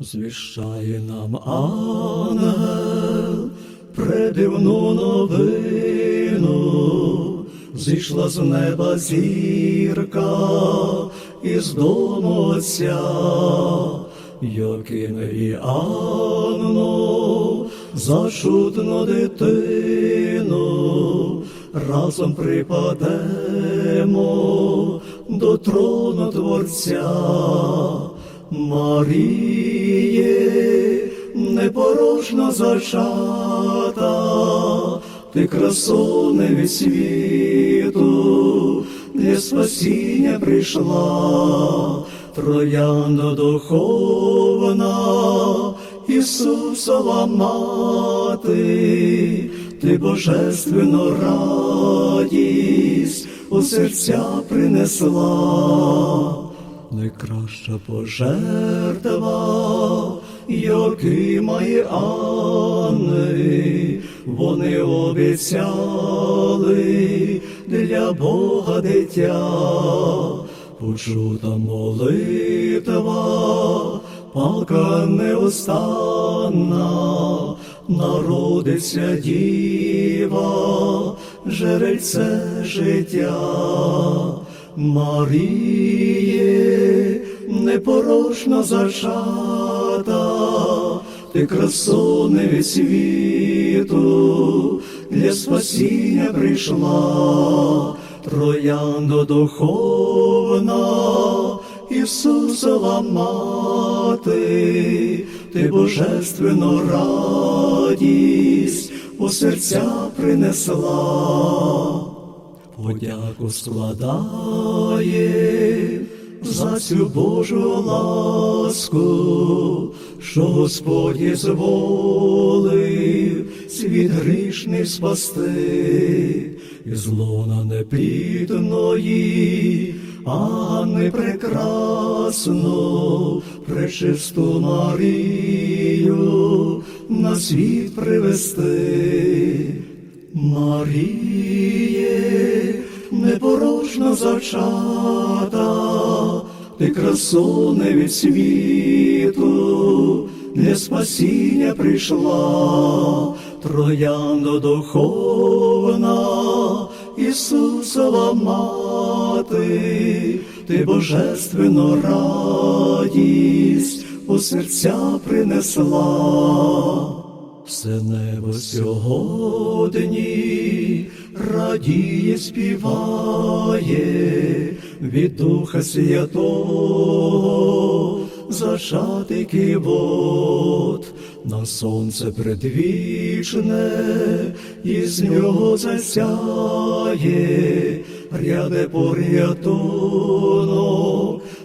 Звіщає нам ангел предивну новину, зійшла з неба зірка із дому отця, і Анну, за чудну дитину, разом припадемо до трону Творця. Маріє, непорожна зачата, ти красуне від світу, для спасіння прийшла, троянда духовна, Ісусова мати, ти божественну радість у серця принесла найкраща пожертва, які мої Анни, вони обіцяли для Бога дитя, почута молитва, палка неустанна, народиться діва, жерельце життя. Маріє, непорожна зачата, ти красуне від світу, для спасіння прийшла, троянда духовна, Ісусова мати, ти божественну радість у серця принесла. Подяку складає за цю Божу ласку, що Господь зволив світ грішний спасти, і злона неплідної, Анни прекрасну, пречисту Марію на світ привести. Маріє, непорожна зачата, ти красуне від світу, для спасіння прийшла, троянда духовна, Ісусова мати, ти божественну радість у серця принесла. Все небо сьогодні радіє, співає від Духа Святого зашати кивот, на сонце предвічне, і з нього засяє, ряде порятунок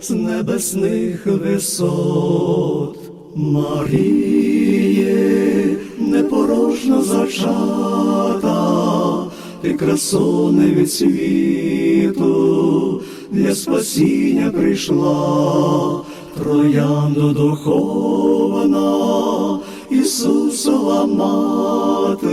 з небесних висот. Маріє, ти красуне від світу, для спасіння прийшла, троянда духовна, Ісусова мати,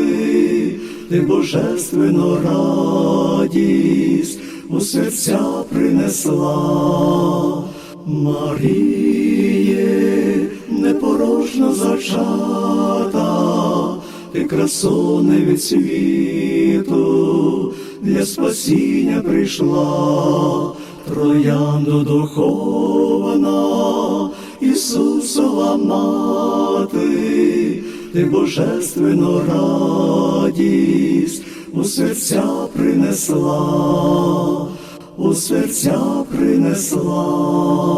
ти божественну радість у серця принесла. Маріє, непорожна зачата, ти красуне від світу, для спасіння прийшла, троянда духовна, Ісусова мати, ти божественну радість у серця принесла, у серця принесла.